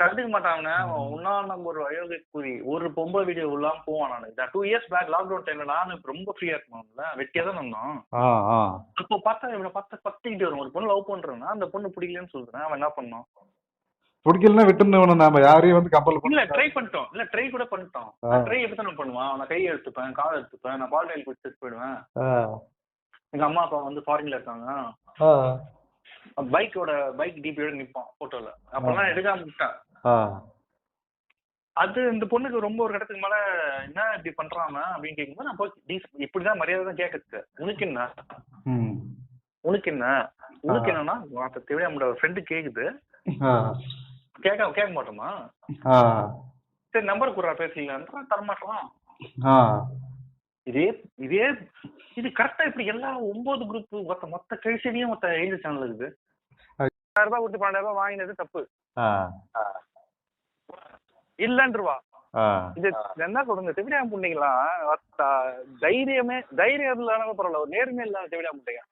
கண்டுக்க மாட்டாங்க அவன் உன்னா நம்ம ஒரு அயோக்கிய கூறி ஒரு பொம்பை வீடியோ எல்லாம் போவான் நான். டூ இயர்ஸ் பேக் லாக்டவுன் டைம்ல இப்ப ரொம்ப ஃப்ரீயா இருக்கணும்ல வெட்டியா தான் இருந்தோம். அப்போ பார்த்தா இவனை பார்த்தா பத்திக்கிட்டு வரும் ஒரு பொண்ணு லவ் பண்றேன்னா அந்த பொண்ணு பிடிக்கலன்னு சொல்றேன். அவன் என்ன பண்ணான்? பிடிக்கலன்னா விட்டுன்னு நாம. யாரையும் வந்து கம்பல் இல்ல பண்ண ட்ரை பண்ணிட்டோம். இல்ல ட்ரை கூட பண்ணிட்டோம். ட்ரை எப்படி தான் பண்ணுவான்? நான் கையை எடுத்துப்பேன் கால் எடுத்துப்பேன் நான் பால் டைல் குடிச்சிட்டு போயிடுவேன். எங்க அம்மா அப்பா வந்து ஃபாரின்ல இருக்காங்க. பைக்கோட பைக் டிபியோட நிப்பான் போட்டோல அப்பெல்லாம் எடுக்காம விட்டேன். அது இந்த பொண்ணுக்கு ரொம்ப ஒரு இடத்துக்கு மேல என்ன இப்படி அவன் அப்படின்னு கேட்கும்போது நான் போய் இப்படிதான் மரியாதை தான் கேட்கறது உனக்கு என்ன? உனக்கு என்ன? உனக்கு என்னன்னா வார்த்தை தேவையா நம்மளோட ஃப்ரெண்டு கேக்குது. கேட்க கேட்க மாட்டோமா? சரி நம்பர் குடுறா பேசிக்கலாம் தரமாட்டோம் இதே இதே இது கரெக்டா இப்படி எல்லா ஒன்பது குரூப் மொத்த மொத்த கழிச்சதையும் மொத்த ஏழு சேனல் இருக்குது. ஆயிரம் ரூபாய் கொடுத்து பன்னெண்டாயிரம் ரூபாய் வாங்கினது தப்பு. இல்லன்றவா. இது என்ன சொல்றது? செவிலியா புண்ணிங்களா தைரியமே தைரியம் இல்லாத பரவாயில்ல ஒரு நேர்மை இல்லாத செவிலியா புண்ணிங்க